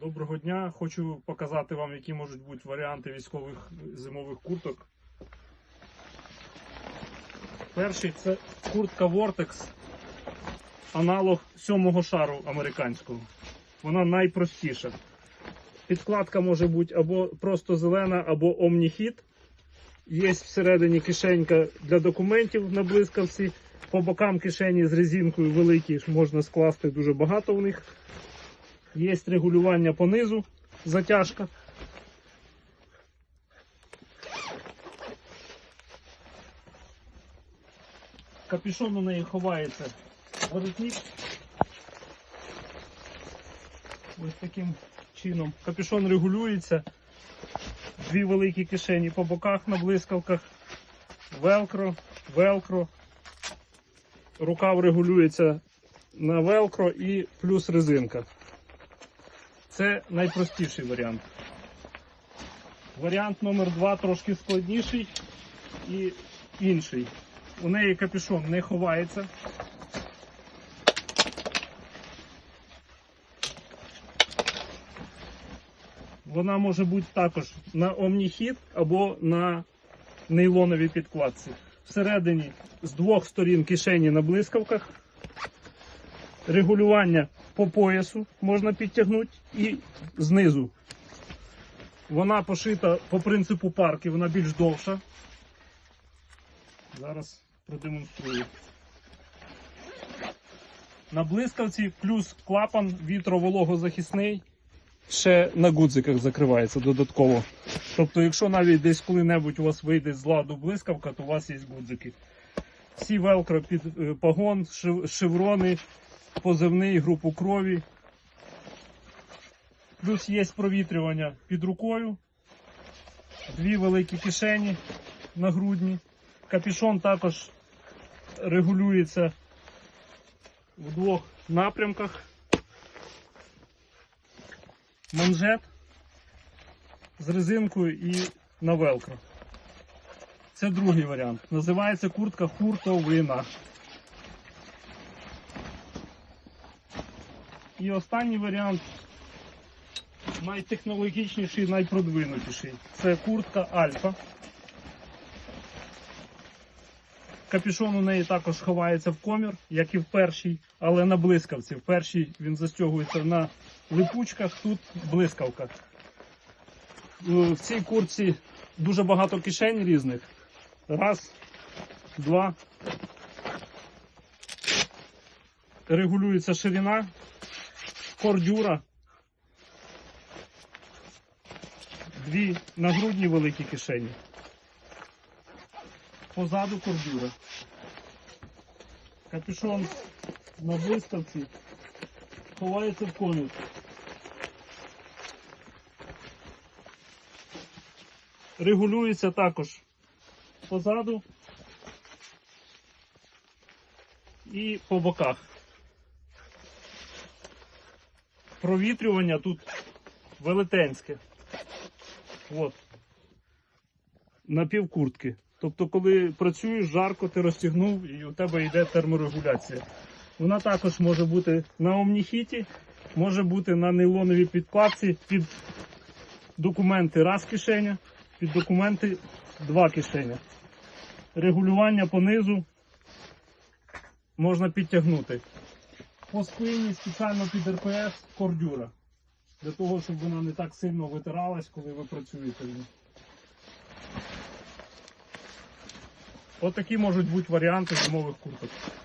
Доброго дня! Хочу показати вам, які можуть бути варіанти військових зимових курток. Перший це куртка Vortex, аналог сьомого шару американського. Вона найпростіша. Підкладка може бути або просто зелена, або Omni-Hit. Є всередині кишенька для документів на блискавці. По бокам кишені з резинкою великі можна скласти дуже багато в них. Є регулювання по низу, затяжка. Капюшон у неї ховається воротник. Ось таким чином. Капюшон регулюється. Дві великі кишені по боках на блискавках. Велкро, велкро. Рукав регулюється на велкро і плюс резинка. Це найпростіший варіант. Варіант номер два трошки складніший і інший. У неї капюшон не ховається. Вона може бути також на Omni-Hit або на нейлоновій підкладці. Всередині з двох сторін кишені на блискавках. Регулювання по поясу можна підтягнути і знизу. Вона пошита по принципу парки, вона більш довша. Зараз продемонструю. На блискавці плюс клапан вітровологозахисний. Ще на гудзиках закривається додатково. Тобто, якщо навіть десь коли-небудь у вас вийде з ладу блискавка, то у вас є гудзики. Всі велкро під е, погон, шеврони, позивний, групу крові. Плюс є провітрювання під рукою. Дві великі кишені на грудні. Капюшон також регулюється в двох напрямках. Манжет з резинкою і на велкро. Це другий варіант. Називається куртка хуртовина. І останній варіант найтехнологічніший, найпродвинутіший. Це куртка Альфа. Капюшон у неї також ховається в комір, як і в першій, але на блискавці. В першій він застягується на липучках, тут блискавка. Е, В цій куртці дуже багато кишень різних. Раз, два. Регулюється ширина, кордюра. Дві нагрудні великі кишені. Позаду кордюра. Капюшон на блискавці ховається в комір. Регулюється також позаду і по боках. Провітрювання тут велетенське. От. На півкуртки. Тобто, коли працюєш, жарко, ти розтягнув і у тебе йде терморегуляція. Вона також може бути на омніхіті, може бути на нейлоновій підкладці під документи раз кишеня, під документи два кишеня. Регулювання по низу можна підтягнути. По спині спеціально під РПС кордюра. Для того, щоб вона не так сильно витиралась, коли ви працюєте. Ось такі можуть бути варіанти зимових курток.